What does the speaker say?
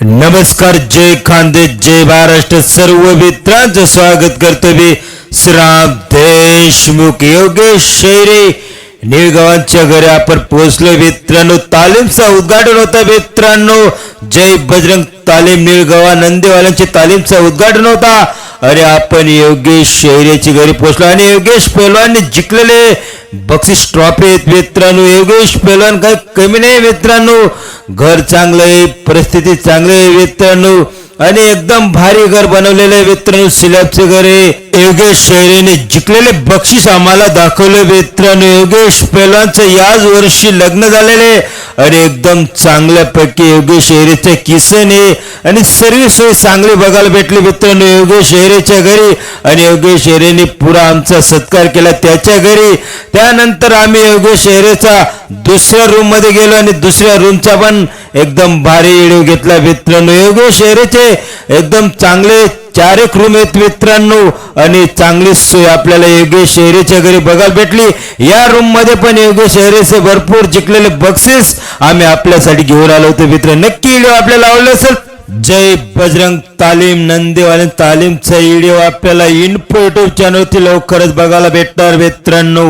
नमस्कार जय खानदे जय महाराष्ट्र सर्व मित्रांचं स्वागत करतो मी श्राम देशमुख योगेश शैरे. निळगावांच्या घरी आपण पोहोचलो मित्रांनो तालीमचा उद्घाटन होता मित्रांनो. जय बजरंग तालीम निळगावा नंदेवाल्यांची तालीमचा उद्घाटन होता. अरे आपण योगेश शहरीची घरी पोचलो आणि योगेश पैलवानने जिंकलेले बक्षीस ट्रॉफी आहेत मित्रांनो. योगेश पैलवान काही कमी नाही मित्रांनो. घर चांगलं आहे परिस्थिती चांगली आहे मित्रांनो. आणि एकदम भारी घर बनवलेलं आहे मित्रांनो. सिलॅबचे घर आहे. योगेश शैरीने जिंकलेले बक्षीस आम्हाला दाखवले. मित्रांनो योगेश पैलवानचं याच वर्षी लग्न झालेले आणि एकदम चांगल्यापैकी योगेश शेरेचे किसन आहे आणि सर्व सोय चांगली बघायला भेटली. मित्रांनो योगेश शेरेच्या घरी आणि योगेश शेरेने पुरा आमचा सत्कार केला त्याच्या घरी. त्यानंतर आम्ही योगेश शेरेचा दुसऱ्या रूममध्ये गेलो आणि दुसऱ्या रूमचा पण एकदम भारी व्हिडिओ घेतला. मित्रांनो योगेश शेरेचे एकदम चांगले चार एक रूम आहेत मित्रांनो. आणि चांगली सोय आपल्याला योगेश शहरीच्या घरी बघायला भेटली. या रूममध्ये पण योगेश शहरीचे भरपूर जिंकलेले बक्षीस आम्ही आपल्यासाठी घेऊन आलो होतो मित्र नक्की व्हिडिओ आपल्याला आवडला असेल जय बजरंग तालीम नंदेवाले तालीमचा व्हिडिओ आपल्याला इन्फो युट्यूब चॅनलवरती लवकरच बघायला भेटणार मित्रांनो.